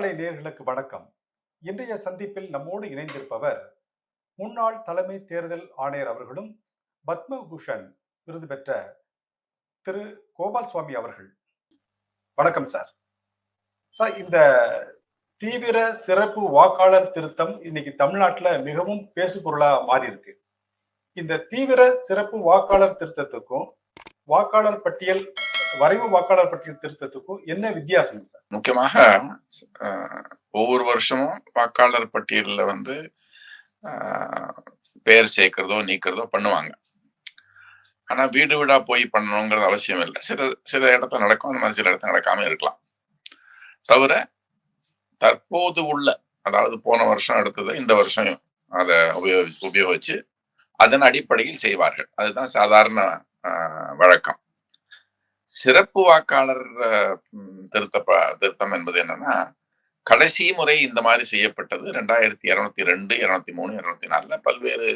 தமிழ் நேர்களுக்கு வணக்கம். இன்றைய சந்திப்பில் நம்மோடு இணைந்திருப்பவர் முன்னாள் தலைமை தேர்தல் ஆணையர் அவர்களும் பத்மபூஷன் விருது பெற்ற திரு. கோபால் சுவாமி அவர்கள். வணக்கம் சார். சார் இந்த தீவிர சிறப்பு வாக்காளர் திருத்தம் இன்னைக்கு தமிழ்நாட்டில் மிகவும் பேசுபொருளா மாறி இருக்கு இந்த தீவிர சிறப்பு வாக்காளர் திருத்தத்துக்கும் வாக்காளர் பட்டியல் வரைவு வாக்காளர் பட்டியல் திருத்தத்துக்கும் என்ன வித்தியாசம் சார்? முக்கியமாக ஒவ்வொரு வருஷமும் வாக்காளர் பட்டியலில் வந்து பெயர் சேர்க்கிறதோ நீக்கிறதோ பண்ணுவாங்க. ஆனா வீடு வீடா போய் பண்ணணுங்கிறது அவசியம் இல்லை. சில சில இடத்த நடக்கும். அந்த மாதிரி சில இடத்த நடக்காம இருக்கலாம். தவிர தற்போது உள்ள அதாவது போன வருஷம் எடுத்தது இந்த வருஷம் அதை உபயோகி உபயோகிச்சு அதன் அடிப்படையில் செய்வார்கள். அதுதான் சாதாரண வழக்கம். சிறப்பு வாக்காளர் திருத்த திருத்தம் என்பது என்னன்னா கடைசி முறை இந்த மாதிரி செய்யப்பட்டது ரெண்டாயிரத்தி இருநூத்தி ரெண்டு இருநூத்தி மூணு இருநூத்தி நாலுல பல்வேறு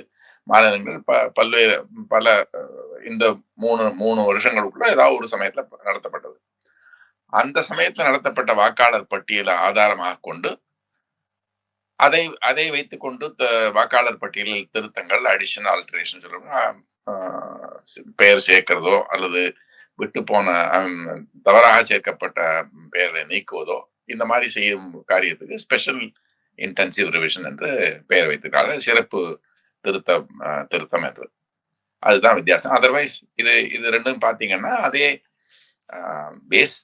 மாநிலங்கள் ப பல்வேறு பல இந்த மூணு மூணு வருஷங்களுக்குள்ள ஏதாவது ஒரு சமயத்துல நடத்தப்பட்டது. அந்த சமயத்துல நடத்தப்பட்ட வாக்காளர் பட்டியலை ஆதாரமாக கொண்டு அதை அதை வைத்துக்கொண்டு த- வாக்காளர் பட்டியலில் திருத்தங்கள் அடிஷன் ஆல்டரேஷன் சொல்லுவோம் பெயர் சேர்க்கிறதோ அல்லது விட்டு போன தவறாக சேர்க்கப்பட்ட பெயரை நீக்குவதோ இந்த மாதிரி செய்யும் காரியத்துக்கு ஸ்பெஷல் இன்டென்சிவ் ரிவிஷன் என்று பெயர் வைத்திருக்காங்க சிறப்பு திருத்தம் திருத்தம் என்று. அதுதான் வித்தியாசம். அதர்வைஸ் இது இது ரெண்டும் பார்த்தீங்கன்னா அதே பேஸ்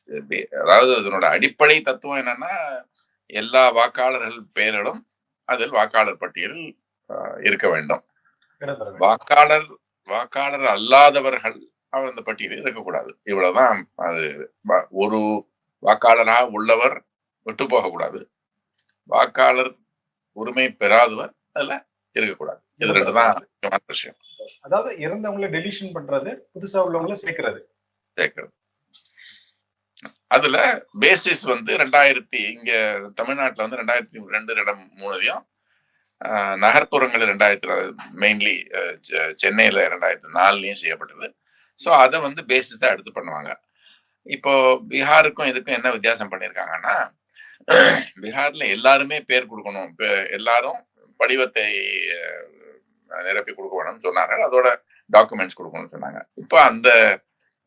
அதாவது அதனோட அடிப்படை தத்துவம் என்னன்னா எல்லா வாக்காளர்கள் பெயர்களும் அதில் வாக்காளர் பட்டியலில் இருக்க வேண்டும். வாக்காளர் வாக்காளர் அல்லாதவர்கள் அவர் அந்த பட்டியலில் இருக்கக்கூடாது. இவ்வளவுதான். அது ஒரு வாக்காளராக உள்ளவர் விட்டு போகக்கூடாது. வாக்காளர் உரிமை பெறாதவர் அதுல இருக்கக்கூடாது. இது ரெண்டு தான் முக்கியமான விஷயம். அதாவது இறந்தவங்களை டெலிஷன் பண்றது புதுசா உள்ளவங்கள சேர்க்கிறது. சேர்க்கிறது. அதுல பேசிஸ் வந்து ரெண்டாயிரத்தி இங்க தமிழ்நாட்டுல வந்து ரெண்டாயிரத்தி ரெண்டு ரெடம் மூணுலையும் நகர்ப்புறங்கள் ரெண்டாயிரத்தி மெயின்லி சென்னையில ரெண்டாயிரத்தி நாலுலயும் செய்யப்பட்டது. ஸோ அதை வந்து பேசிஸாக எடுத்து பண்ணுவாங்க. இப்போ பீகாருக்கும் இதுக்கும் என்ன வித்தியாசம் பண்ணியிருக்காங்கன்னா பீகார்ல எல்லாருமே பேர் கொடுக்கணும். எல்லாரும் படிவத்தை நிரப்பி கொடுக்க வேணும்னு சொன்னாங்க. அதோட டாக்குமெண்ட்ஸ் கொடுக்கணும்னு சொன்னாங்க. இப்போ அந்த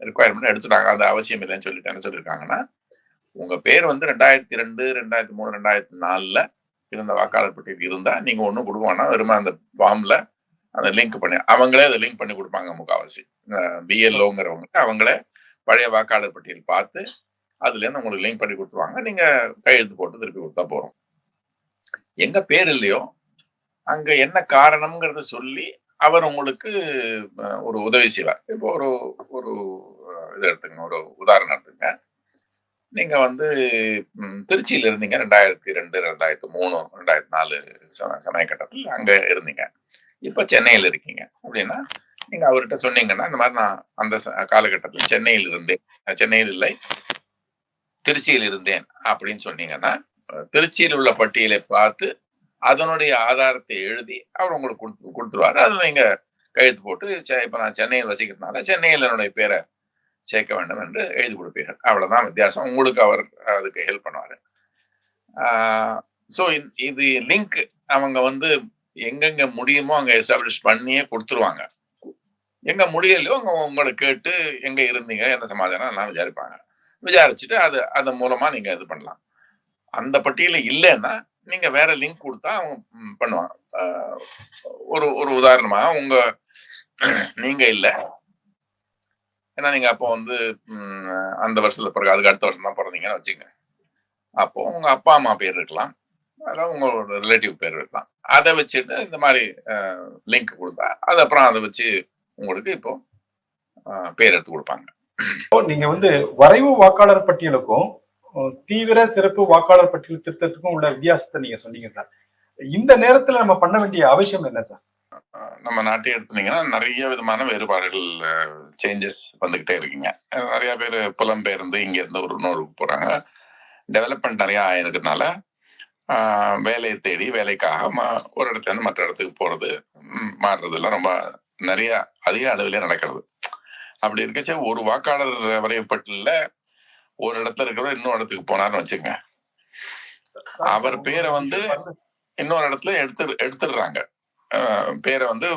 ரெக்குவயர்மெண்ட் எடுத்துட்டாங்க. அது அவசியம் இல்லைன்னு சொல்லிட்டு என்ன சொல்லியிருக்காங்கன்னா உங்க பேர் வந்து ரெண்டாயிரத்தி ரெண்டு ரெண்டாயிரத்தி மூணு ரெண்டாயிரத்தி நாலுல இருந்த வாக்காளர் பட்டியல் இருந்தா நீங்க ஒன்றும் கொடுக்க வேணாம். வெறும் அந்த ஃபார்ம்ல அந்த லிங்க் பண்ணி அவங்களே அதை லிங்க் பண்ணி கொடுப்பாங்க முக்காவாசி. பிஎல்ஓங்கிறவங்க அவங்கள பழைய வாக்காளர் பட்டியல் பார்த்து அதுலேருந்து உங்களுக்கு லிங்க் பண்ணி கொடுத்துருவாங்க. நீங்க கையெழுத்து போட்டு திருப்பி கொடுத்தா போகிறோம் எங்க பேர் இல்லையோ அங்க என்ன காரணம்ங்கிறத சொல்லி அவர் உங்களுக்கு ஒரு உதவி செய்வார். இப்போ ஒரு ஒரு இது எடுத்துங்க ஒரு உதாரணம் எடுத்துங்க நீங்கள் வந்து திருச்சியில் இருந்தீங்க ரெண்டாயிரத்தி ரெண்டு ரெண்டாயிரத்தி மூணு ரெண்டாயிரத்தி நாலு சம சமய கட்டத்தில் அங்க இருந்தீங்க. இப்போ சென்னையில் இருக்கீங்க. அப்படின்னா நீங்க அவர்கிட்ட சொன்னீங்கன்னா இந்த மாதிரி நான் அந்த ச- காலகட்டத்தில் சென்னையில் இருந்தேன் சென்னையில் இல்லை திருச்சியில் இருந்தேன் அப்படின்னு சொன்னீங்கன்னா திருச்சியில் உள்ள பட்டியலை பார்த்து அதனுடைய ஆதாரத்தை எழுதி அவர் உங்களுக்கு கொடுத்து கொடுத்துருவாரு. அதில் நீங்க கையெழுத்து போட்டு செ- நான் சென்னையில் வசிக்கிறதுனால சென்னையில் என்னுடைய பேரை சேர்க்க வேண்டும் என்று எழுதி கொடுப்பீர்கள். அவ்வளோதான் வித்தியாசம். உங்களுக்கு அவர் அதுக்கு ஹெல்ப் பண்ணுவார். ஸோ இது லிங்க் அவங்க வந்து எங்கெங்க முடியுமோ அங்கே எஸ்டாப்ளிஷ் பண்ணியே கொடுத்துருவாங்க. எங்க முடியலையோ அங்க உங்களை கேட்டு எங்க இருந்தீங்க என்ன சமாதானம் எல்லாம் விசாரிப்பாங்க. விசாரிச்சுட்டு அது அதன் மூலமா நீங்க இது பண்ணலாம். அந்த பட்டியல இல்லைன்னா நீங்க வேற லிங்க் கொடுத்தா அவங்க பண்ணுவாங்க. ஒரு ஒரு உதாரணமாக உங்க நீங்க இல்லை. ஏன்னா நீங்க அப்போ வந்து அந்த வருஷத்துல பிறகு அதுக்கு அடுத்த வருஷம் தான் பிறந்தீங்கன்னு வச்சுங்க அப்போ உங்க அப்பா அம்மா பேர் இருக்கலாம். அதெல்லாம் உங்களோட ரிலேட்டிவ் பேர் இருக்கலாம். அதை வச்சுட்டு இந்த மாதிரி லிங்க் கொடுத்தா அது அப்புறம் அதை வச்சு உங்களுக்கு இப்போ பேர் எடுத்து கொடுப்பாங்க. நீங்க வந்து வரைவு வாக்காளர் பட்டியலுக்கும் தீவிர சிறப்பு வாக்காளர் பட்டியல் திருத்தத்துக்கும் உள்ள வித்தியாசத்தை நீங்க சொன்னீங்க சார். இந்த நேரத்துல நம்ம பண்ண வேண்டிய அவசியம் என்ன சார்? நம்ம நாட்டை எடுத்துனீங்கன்னா நிறைய விதமான வேறுபாடுகள் சேஞ்சஸ் வந்துகிட்டே இருக்கீங்க. நிறைய பேர் புலம்பெயர்ந்து இங்க இருந்து ஒரு இன்னொருக்கு போறாங்க. டெவலப்மெண்ட் நிறைய ஆயிருக்கிறதுனால வேலையை தேடி வேலைக்காக ஒரு இடத்துல இருந்து மற்ற இடத்துக்கு போறது மாறுறதெல்லாம் ரொம்ப நிறைய அதிக அளவிலே நடக்கிறது. அப்படி இருக்கச்ச ஒரு வாக்காளர் வரையப்பட்டுல ஒரு இடத்துல இருக்கிற இன்னொரு இடத்துக்கு போனார்னு வச்சுங்க அவர் பேரை வந்து இன்னொரு இடத்துல எடுத்து எடுத்துடுறாங்க. பேரை வந்து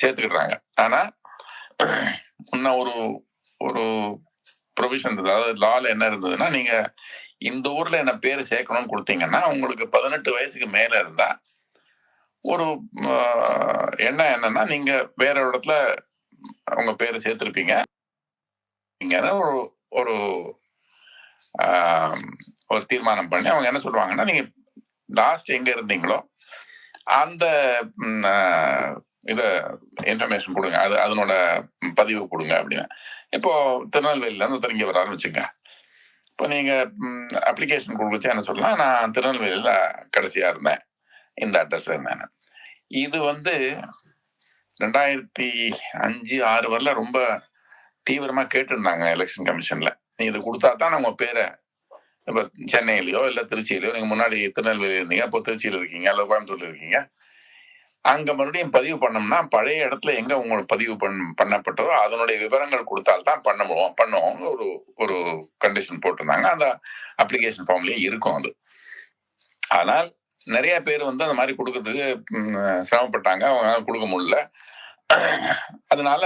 சேர்த்துக்கிடுறாங்க. ஆனா முன்ன ஒரு ஒரு ப்ரொவிஷன் அதாவது லால என்ன இருந்ததுன்னா நீங்க இந்த ஊர்ல என்ன பேர் சேர்க்கணும்னு கொடுத்தீங்கன்னா உங்களுக்கு பதினெட்டு வயசுக்கு மேல இருந்தா ஒரு என்ன எண்ணம் என்னன்னா நீங்க வேற ஒரு இடத்துல உங்க பேரை சேர்த்திருப்பீங்க. நீங்க ஒரு ஒரு ஒரு தீர்மானம் பண்ணி அவங்க என்ன சொல்லுவாங்கன்னா நீங்க லாஸ்ட் எங்க இருந்தீங்களோ அந்த இதை இத இன்ஃபர்மேஷன் கொடுங்க. அது அதனோட பதிவு கொடுங்க அப்படின்னு. இப்போ திருநெல்வேலியில இருந்து திரும்பி வர ஆரம்பிச்சுங்க. இப்போ நீங்க அப்ளிகேஷன் கொடுக்குறது என்ன சொல்லலாம்? நான் திருநெல்வேலியில கடைசியா இருந்தேன். இந்த அட்ரஸ்ல இருந்தேன் இது வந்து ரெண்டாயிரத்தி அஞ்சு ஆறு வரல ரொம்ப தீவிரமா கேட்டிருந்தாங்க எலெக்ஷன் கமிஷன்ல நீ இது கொடுத்தா தான் நம்ம பேரை இப்போ சென்னையிலேயோ இல்லை திருச்சியிலையோ நீங்கள் முன்னாடி திருநெல்வேலி இருந்தீங்க இப்போ திருச்சியில் இருக்கீங்க அல்லது கோயம்புத்தூர்ல இருக்கீங்க. அங்கே மறுபடியும் பதிவு பண்ணோம்னா பழைய இடத்துல எங்கே உங்களுக்கு பதிவு பண் பண்ணப்பட்டதோ அதனுடைய விவரங்கள் கொடுத்தால்தான் பண்ணுவோம் பண்ணுவோம் ஒரு ஒரு கண்டிஷன் போட்டிருந்தாங்க. அந்த அப்ளிகேஷன் ஃபார்ம்லேயே இருக்கும் அது. ஆனால் நிறைய பேர் வந்து அந்த மாதிரி கொடுக்கறதுக்கு சிரமப்பட்டாங்க. அவங்க கொடுக்க முடியல. அதனால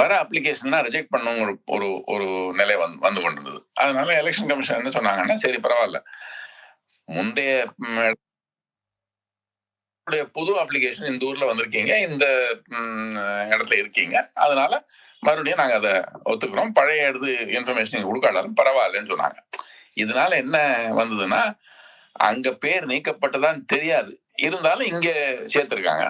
வர அப்ளிகேஷன்னா ரிஜெக்ட் பண்ணும் ஒரு ஒரு ஒரு நிலை வந்து வந்து கொண்டிருந்தது. அதனால எலெக்ஷன் கமிஷன் என்ன சொன்னாங்கன்னா சரி பரவாயில்ல. முந்தைய புது அப்ளிகேஷன் இந்த ஊர்ல வந்திருக்கீங்க. இந்த இடத்துல இருக்கீங்க. அதனால மறுபடியும் நாங்க அதை ஒத்துக்கிறோம். பழைய இடது இன்ஃபர்மேஷன் நீங்க கொடுக்காட்டாலும் பரவாயில்லன்னு சொன்னாங்க. இதனால என்ன வந்ததுன்னா அங்க பேர் நீக்கப்பட்டதான்னு தெரியாது. இருந்தாலும் இங்க சேர்த்திருக்காங்க.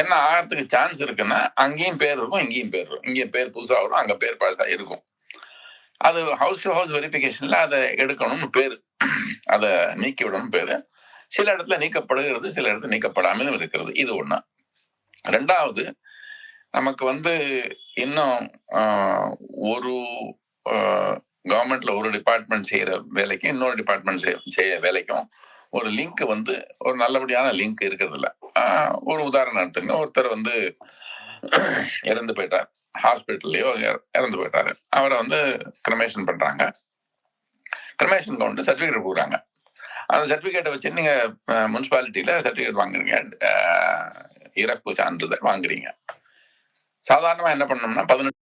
என்ன ஆகிறதுக்கு சான்ஸ் இருக்குன்னா அங்கேயும் பேர் இருக்கும் இங்கேயும் பேர் இருக்கும். இங்கே பேர் புதுசாக வரும் அங்கே பேர் பழசாக இருக்கும். அது ஹவுஸ் டு ஹவுஸ் வெரிஃபிகேஷனில் அதை எடுக்கணும்னு பேர். அதை நீக்கி விடணும் பேர். சில இடத்துல நீக்கப்படுகிறது சில இடத்துல நீக்கப்படாமலும் இருக்கிறது. இது ஒன்று ரெண்டாவது நமக்கு வந்து இன்னும் ஒரு கவர்மெண்ட்ல ஒரு டிபார்ட்மெண்ட் செய்யற வேலைக்கும் இன்னொரு டிபார்ட்மெண்ட் செய்ய வேலைக்கும் ஒரு லிங்க் வந்து ஒரு நல்லபடியான லிங்க் இருக்கிறது இல்ல ஒரு உதாரணம் எடுத்துங்க ஒருத்தர் வந்து இறந்து போயிட்டார். ஹாஸ்பிட்டல்லையோ இறந்து போயிட்டாரு. அவரை வந்து கிரமேஷன் பண்றாங்க. கிரமேஷன் கொண்டு சர்டிஃபிகேட் கொடுக்குறாங்க. அந்த சர்டிஃபிகேட்டை வச்சு நீங்க முனிசிபாலிட்டியில சர்டிஃபிகேட் வாங்குறீங்க. இறப்பு சான்றிதழ் வாங்குறீங்க. சாதாரணமா என்ன பண்ணோம்னா பதினெட்டு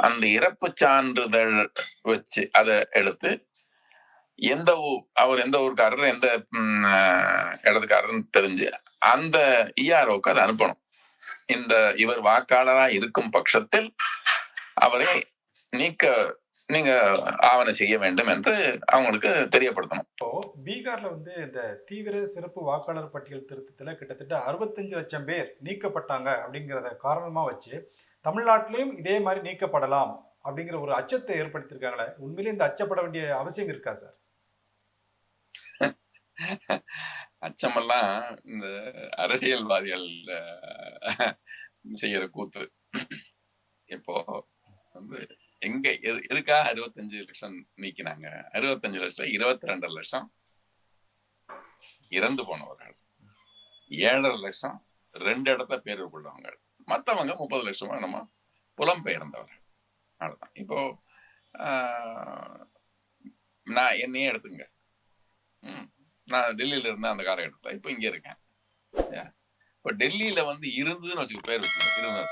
அந்த இறப்பு சான்றிதழ் வச்சு அதை எடுத்து எந்த அவர் எந்த ஊருக்காரர் எந்த இடத்துக்காரர்னு தெரிஞ்சு அந்த இஆர்ஓக்கு அதை அனுப்பணும். இந்த இவர் வாக்காளராக இருக்கும் பட்சத்தில் அவரை நீக்க நீங்க ஆவண செய்ய வேண்டும் என்று அவங்களுக்கு தெரியப்படுத்தணும். இப்போ பீகார்ல வந்து இந்த தீவிர சிறப்பு வாக்காளர் பட்டியல் திருத்தத்துல கிட்டத்தட்ட அறுபத்தஞ்சு லட்சம் பேர் நீக்கப்பட்டாங்க அப்படிங்கிறத காரணமா வச்சு தமிழ்நாட்டிலையும் இதே மாதிரி நீக்கப்படலாம் அப்படிங்கிற ஒரு அச்சத்தை ஏற்படுத்தியிருக்காங்களே? உண்மையிலே இந்த அச்சப்பட வேண்டிய அவசியம் இருக்கா சார்? அச்சமெல்லாம் இந்த அரசியல்வாதிகள் செய்யற கூத்து. இப்போ வந்து எங்க எது- எதுக்காக அறுபத்தஞ்சு லட்சம் நீக்கினாங்க? அறுபத்தஞ்சு லட்சம் இருபத்தி ரெண்டு லட்சம் இறந்து போனவர்கள். ஏழரை லட்சம் ரெண்டு இடத்த பேர் கொள்ளவங்கள் மத்தவங்க முப்பது லட்சமா நம்ம புலம்பெயர்ந்தவர். அவ்வளவுதான். இப்போ ஆஹ், நான் என்னையே எடுத்துங்க நான் டெல்லியில இருந்தேன் அந்த காலகட்டத்தில். இப்போ இங்க இருக்கேன். இப்போ டெல்லியில வந்து இருந்ததுன்னு வச்சுக்க பேர் வச்சுக்கோ இருந்து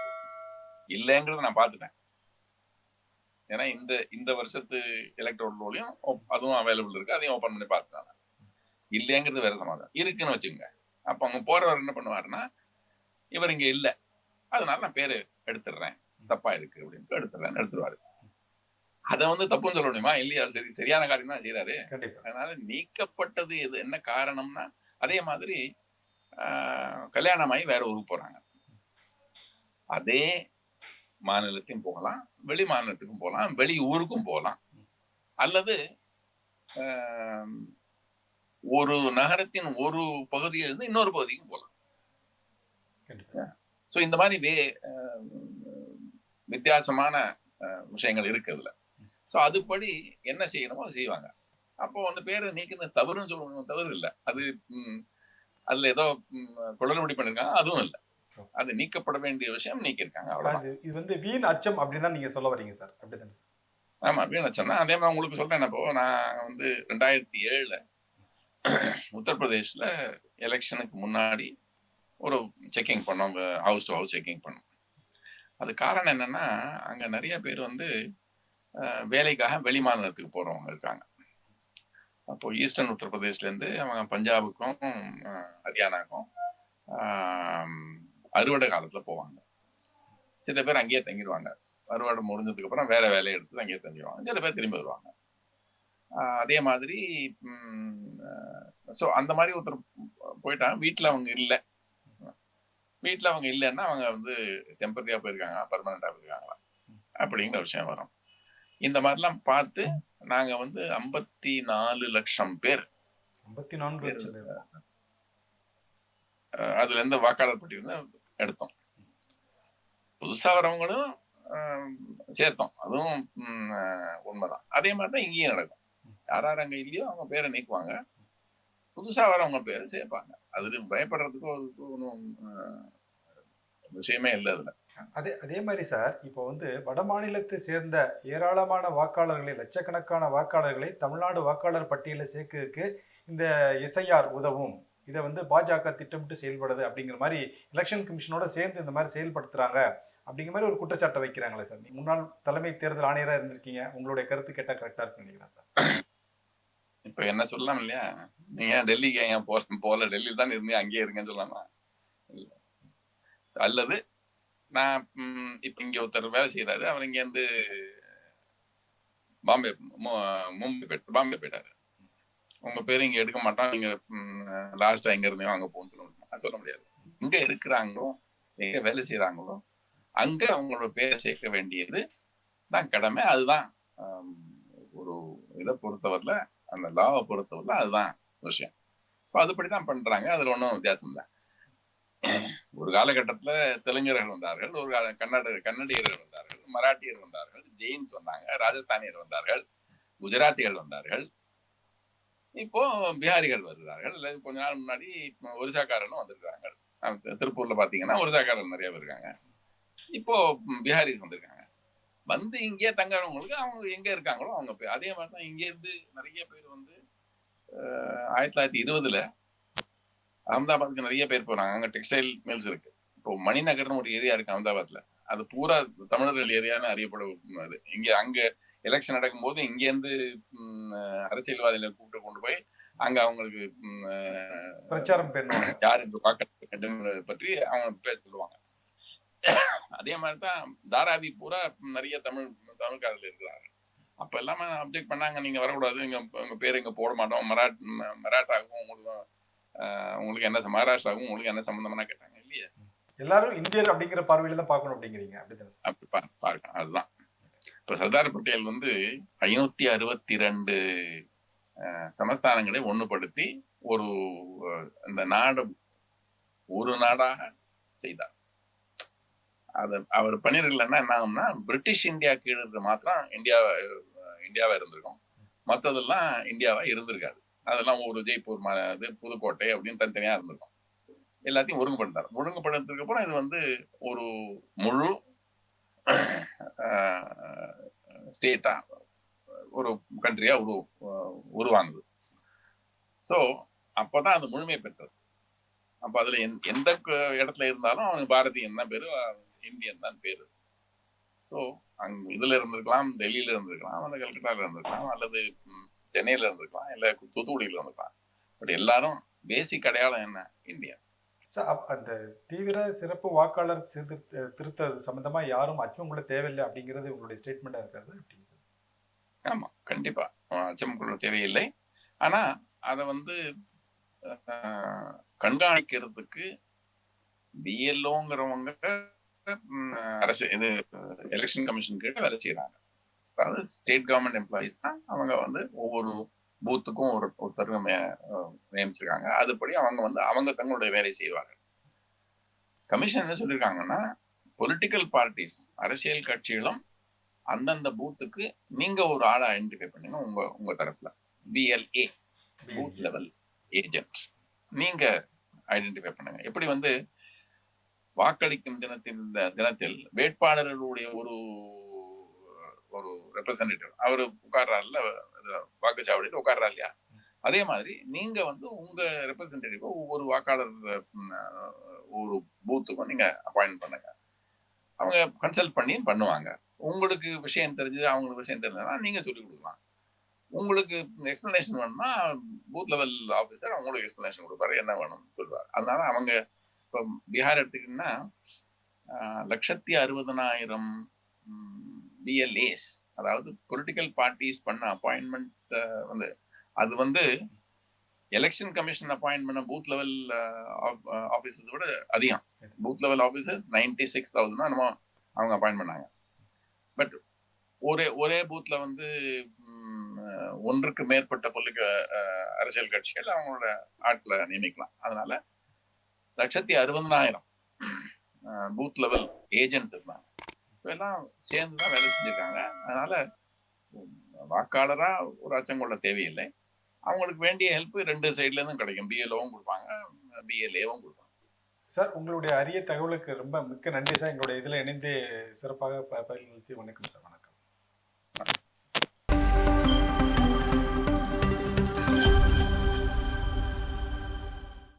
இல்லைங்கிறத நான் பார்த்துட்டேன். ஏன்னா இந்த இந்த வருஷத்து எலக்ட்ரோல் ரோலையும் அதுவும் அவைலபிள் இருக்கு. அதையும் ஓப்பன் பண்ணி பார்த்துட்டாங்க இல்லைங்கிறது வேற சமாதானம். இருக்குன்னு வச்சுக்கோங்க. அப்போ அவங்க போறவர் என்ன பண்ணுவாருன்னா இவர் இங்க இல்ல. அதனால நான் பேரு எடுத்துடுறேன். தப்பா இருக்கு அப்படின்னு எடுத்துடுறேன் எடுத்துருவாரு. அதை வந்து தப்புன்னு சொல்ல முடியுமா? இல்லையா? சரி சரியான காரியம் தான் செய்யறாரு அதனால நீக்கப்பட்டது எது? என்ன காரணம்னா அதே மாதிரி கல்யாணமாகி வேற ஊருக்கு போறாங்க. அதே மாநிலத்தையும் போகலாம் வெளி மாநிலத்துக்கும் போகலாம் வெளி ஊருக்கும் போகலாம். அல்லது ஒரு நகரத்தின் ஒரு பகுதியிலிருந்து இன்னொரு பகுதிக்கும் போகலாம். ஸோ இந்த மாதிரி வே வித்தியாசமான விஷயங்கள் இருக்கு அதுல. ஸோ அதுபடி என்ன செய்யணுமோ செய்வாங்க. அப்போ அந்த பேரை நீக்கினது தவறுன்னு சொல்லுவாங்க தவறு இல்லை. அது அதுல ஏதோ குளறுபடி பண்ணிருக்காங்க அதுவும் இல்லை. அது நீக்கப்பட வேண்டிய விஷயம் நீக்கியிருக்காங்க அவ்வளவுதான். அது இது வந்து வீண் அச்சம் அப்படின்னு நீங்க சொல்ல வரீங்க சார். அப்படிதானே ஆமா வீணச்சம் தான் அதே மாதிரி உங்களுக்கு சொல்றேன் இப்போ நான் வந்து ரெண்டாயிரத்தி ஏழுல உத்தரப்பிரதேஷ்ல எலெக்ஷனுக்கு முன்னாடி ஒரு செக்கிங் பண்ணோம் ஹவுஸ் டு ஹவுஸ் செக்கிங் பண்ணோம். அது காரணம் என்னென்னா அங்கே நிறைய பேர் வந்து வேலைக்காக வெளி மாநிலத்துக்கு போகிறவங்க இருக்காங்க. அப்போ ஈஸ்டர்ன் உத்தரப்பிரதேஷ்லேருந்து அவங்க பஞ்சாபுக்கும் ஹரியானாக்கும் அறுவடை காலத்தில் போவாங்க. சில பேர் அங்கேயே தங்கிடுவாங்க அறுவடை முடிஞ்சதுக்கப்புறம் வேற வேலையை எடுத்து அங்கேயே தங்கிடுவாங்க சில பேர் திரும்பி வருவாங்க. அதே மாதிரி ஸோ அந்த மாதிரி ஒருத்தர் போயிட்டாங்க வீட்டில் அவங்க இல்லை. வீட்டில் அவங்க இல்லைன்னா அவங்க வந்து டெம்பரரியாக போயிருக்காங்க பர்மனெண்ட்டாக போயிருக்காங்களா? அப்படிங்கிற விஷயம் வரும். இந்த மாதிரிலாம் பார்த்து நாங்கள் வந்து ஐம்பத்தி நாலு லட்சம் பேர். ஐம்பத்தி நான்கு லட்சம் பேர். அஹ் அதுல இருந்து வாக்காளர் பட்டியல எடுத்தோம். புதுசா வரவங்களும் சேர்த்தோம். அதுவும் உண்மைதான். அதே மாதிரி தான் இங்கேயும் நடக்கும். யார் யார் அங்க இல்லையோ அவங்க பேரை நீக்குவாங்க. புதுசா வரவங்க பேரை சேர்ப்பாங்க. அது பயப்படுறதுக்கோ அதுக்கு ஒன்றும் விஷயமே இல்லை அதுல. அதே அதே மாதிரி சார் இப்போ வந்து வட மாநிலத்தை சேர்ந்த ஏராளமான வாக்காளர்களை லட்சக்கணக்கான வாக்காளர்களை தமிழ்நாடு வாக்காளர் பட்டியலில் சேர்க்கறதுக்கு இந்த எஸ்ஐஆர் உதவும். இதை வந்து பாஜக திட்டமிட்டு செயல்படுது அப்படிங்கிற மாதிரி எலெக்ஷன் கமிஷனோட சேர்ந்து இந்த மாதிரி செயல்படுத்துறாங்க அப்படிங்கிற மாதிரி ஒரு குற்றச்சாட்டை வைக்கிறாங்களே சார். நீங்க முன்னாள் தலைமை தேர்தல் ஆணையராக இருந்திருக்கீங்க. உங்களுடைய கருத்து கேட்டால் கரெக்டாக இருக்குன்னு நினைக்கிறேன் சார். இப்ப என்ன சொல்லலாம் இல்லையா? நீங்க டெல்லிக்கு ஏன் போல போல? டெல்லியில் தான் இருந்தீங்க அங்கேயே இருங்கன்னு சொல்லலாமா? இல்ல. அல்லது நான் இப்ப இங்க ஒருத்தர் வேலை செய்யறாரு அவர் இங்க இருந்து பாம்பே மும்பை போயிட்டு பாம்பே போயிட்டாரு. உங்க பேர் இங்க எடுக்க மாட்டோம். நீங்க லாஸ்டா எங்க இருந்தீங்க அங்க போகணும்னு சொல்ல முடியுமா? சொல்ல முடியாது. எங்க இருக்கிறாங்களோ எங்க வேலை செய்யறாங்களோ அங்க அவங்களோட பேரை சேர்க்க வேண்டியது தான் கடமை. அதுதான் ஒரு இதை பொறுத்தவரையில அந்த லாவை பொறுத்தவரையில அதுதான் விஷயம். ஸோ அதுபடி தான் பண்றாங்க. அதுல ஒன்றும் வித்தியாசம் இல்லை. ஒரு காலகட்டத்துல தெலுங்கர்கள் வந்தார்கள் ஒரு கால கன்னட கன்னடியர்கள் வந்தார்கள் மராட்டியர் வந்தார்கள் ஜெயின்ஸ் வந்தாங்க ராஜஸ்தானியர் வந்தார்கள் குஜராத்திகள் வந்தார்கள். இப்போ பிஹாரிகள் வருகிறார்கள் இல்லை கொஞ்ச நாள் முன்னாடி ஒரிசாக்காரனும் வந்திருக்காங்க திருப்பூர்ல பாத்தீங்கன்னா ஒரிசாக்காரன் நிறைய பேர் இருக்காங்க. இப்போ பிஹாரிகள் பிஹாரிஸ் வந்திருக்காங்க. வந்து இங்கே தங்குறவங்களுக்கு அவங்க எங்க இருக்காங்களோ அவங்க அதே மாதிரி தான் இங்க இருந்து நிறைய பேர் வந்து ஆயிரத்தி தொள்ளாயிரத்தி இருபதுல அகமதாபாத்துக்கு நிறைய பேர் போறாங்க. அங்க டெக்ஸ்டைல் மில்ஸ் இருக்கு. இப்போ மணிநகர்னு ஒரு ஏரியா இருக்கு அகமதாபாத்ல. அது பூரா தமிழர்கள் ஏரியான்னு அறியப்படும் அது. இங்க அங்க எலெக்ஷன் நடக்கும்போது இங்க இருந்து ம், அரசியல்வாதிகளை கூப்பிட்டு கொண்டு போய் அங்க அவங்களுக்கு பிரச்சாரம் யார் வாக்களிக்க வேண்டும் பற்றி அவங்க பேச சொல்லுவாங்க. அதே மாதிரி தான் தாராவி பூரா நிறைய தமிழ் தமிழ்காரர்கள் இருக்கிறாங்க. அப்ப எல்லாமே அப்ஜெக்ட் பண்ணாங்க. நீங்க வரக்கூடாது. இங்க உங்க பேர் இங்க போட மாட்டோம். மராட் ம- மராட்டாவுக்கும் உங்களுக்கும் உங்களுக்கு என்ன மகாராஷ்டிராவுக்கும் உங்களுக்கு என்ன சம்பந்தம்னா கேட்டாங்க இல்லையே? எல்லாரும் இந்தியர் அப்படிங்கிற பார்வையில தான் பார்க்கணும் அப்படிங்கிறீங்க? அப்படி பார்க்கணும் அதுதான். இப்ப சர்தார் பட்டேல் வந்து ஐநூத்தி அறுபத்தி ரெண்டு சமஸ்தானங்களை ஒண்ணுபடுத்தி ஒரு இந்த நாடு ஒரு நாடாக செய்தார். அது அவர் பண்ணிருக்கலன்னா என்ன ஆகும்னா பிரிட்டிஷ் இந்தியா கீழே மாத்திரம் இந்தியா இந்தியாவா இருந்திருக்கும். மற்றதெல்லாம் இந்தியாவா இருந்திருக்காது. அதெல்லாம் ஒரு ஜெய்ப்பூர் மா- இது புதுக்கோட்டை அப்படின்னு தனித்தனியா இருந்திருக்கும். எல்லாத்தையும் ஒழுங்குபடுத்தார் ஒழுங்குபடுத்ததுக்கு அப்புறம் இது வந்து ஒரு முழு ஸ்டேட்டா ஒரு கண்ட்ரியா உரு உருவாங்குது ஸோ அப்பதான் அது முழுமை பெற்றது. அப்ப அதுல எந்த- எந்த இடத்துல இருந்தாலும் அவங்க பாரதியன் தான் பேரு இந்தியன் தான் பேரு. ஸோ அங்க இதுல இருந்திருக்கலாம் டெல்லியில இருந்திருக்கலாம் அல்லது கல்கட்டால இருந்திருக்கலாம் அல்லது சென்னையில இருந்திருக்கலாம் இல்ல தூத்துக்குடியில இருந்திருக்கலாம். பட் எல்லாரும் பேசிக் அடையாளம் என்ன? இந்தியன் அந்த தீவிர சிறப்பு வாக்காளர் திருத்த சம்பந்தமா யாரும் அச்சம் கூட தேவையில்லை அப்படிங்கிறது உங்களுடைய ஸ்டேட்மெண்டா இருக்காது? ஆமா கண்டிப்பா. அச்சம் கொள்ள தேவையில்லை. ஆனா அதை வந்து கண்காணிக்கிறதுக்கு பிஎல்ஓங்கிறவங்க அரசு இது எலெக்ஷன் கமிஷன் கிட்ட வேலை செய்யறாங்க அதாவது ஸ்டேட் கவர்மெண்ட் எம்ப்ளாயிஸ் தான் அவங்க வந்து ஒவ்வொரு பூத்துக்கும் ஒரு ஒருத்தர் நியமிச்சிருக்காங்க. அதுபடி அவங்க வந்து அவங்க தங்களுடைய வேலை செய்வாங்க கமிஷன் என்ன சொல்லியிருக்காங்கன்னா பொலிட்டிக்கல் பார்ட்டிஸ் அரசியல் கட்சிகளும் அந்தந்த பூத்துக்கு நீங்க ஒரு ஆளை ஐடென்டிஃபை பண்ணுங்க உங்க உங்க தரப்புல. பிஎல்ஏ பூத் லெவல் ஏஜென்ட் நீங்க ஐடென்டிஃபை பண்ணுங்க. எப்படி வந்து வாக்களிக்கும் தினத்தில் தினத்தில் வேட்பாளர்களுடைய ஒரு ஒரு ரெப்ரசன்டேட்டிவ் அவர் உட்கார்றாருல வாக்குச்சாவடியில் உட்கார்றா இல்லையா? அதே மாதிரி நீங்க வந்து உங்க ரெப்ரசன்டேட்டிவ் ஒவ்வொரு வாக்காளர் ஒரு பூத்துக்கும் நீங்க அப்பாயின்ட் பண்ணுங்க. அவங்க கன்சல்ட் பண்ணி பண்ணுவாங்க. உங்களுக்கு விஷயம் தெரிஞ்சது அவங்களுக்கு விஷயம் தெரிஞ்சதுன்னா நீங்க சொல்லி கொடுக்கலாம். உங்களுக்கு எக்ஸ்பிளனேஷன் வேணும்னா பூத் லெவல் ஆஃபீஸர் அவங்களுக்கு எக்ஸ்பிளனேஷன் கொடுப்பாரு என்ன வேணும்னு சொல்லுவார். அதனால அவங்க இப்போ பீகார் எடுத்துக்கிட்டீங்கன்னா லட்சத்தி அறுபதனாயிரம் பிஎல்ஏஸ் அதாவது பொலிட்டிக்கல் பார்ட்டிஸ் பண்ண அப்பாயின்மெண்ட் வந்து அது வந்து எலெக்ஷன் கமிஷன் அப்பாயின்ட் பண்ண பூத் லெவல் ஆஃபீஸர்ஸ் விட அதிகம். Booth level officers ninety six thousand நம்ம அவங்க அப்பாயின்ட் பண்ணாங்க. பட் ஒரே ஒரே பூத்ல வந்து ஒன்றுக்கு மேற்பட்ட பொலிக்க அரசியல் கட்சிகள் அவங்களோட ஆட்டில் நியமிக்கலாம். அதனால லட்சத்தி அறுபதாயிரம் பூத் லெவல் ஏஜென்ட்ஸ் இருந்தாங்க. இப்ப எல்லாம் சேர்ந்து தான் வேலை செஞ்சிருக்காங்க. அதனால வாக்காளராக வாக்காளரா ஒரு அச்சம் கொள்ள தேவையில்லை. அவங்களுக்கு வேண்டிய ஹெல்ப் ரெண்டு சைட்லேருந்தும் கிடைக்கும். பிஎல்ஓவும் கொடுப்பாங்க பிஎல்ஏவும் கொடுப்பாங்க. சார் உங்களுடைய அரிய தகவலுக்கு ரொம்ப மிக்க நன்றி சார். எங்களுடைய இதில் இணைந்து சிறப்பாக ப- பயிற்சி வணக்கம் சார்.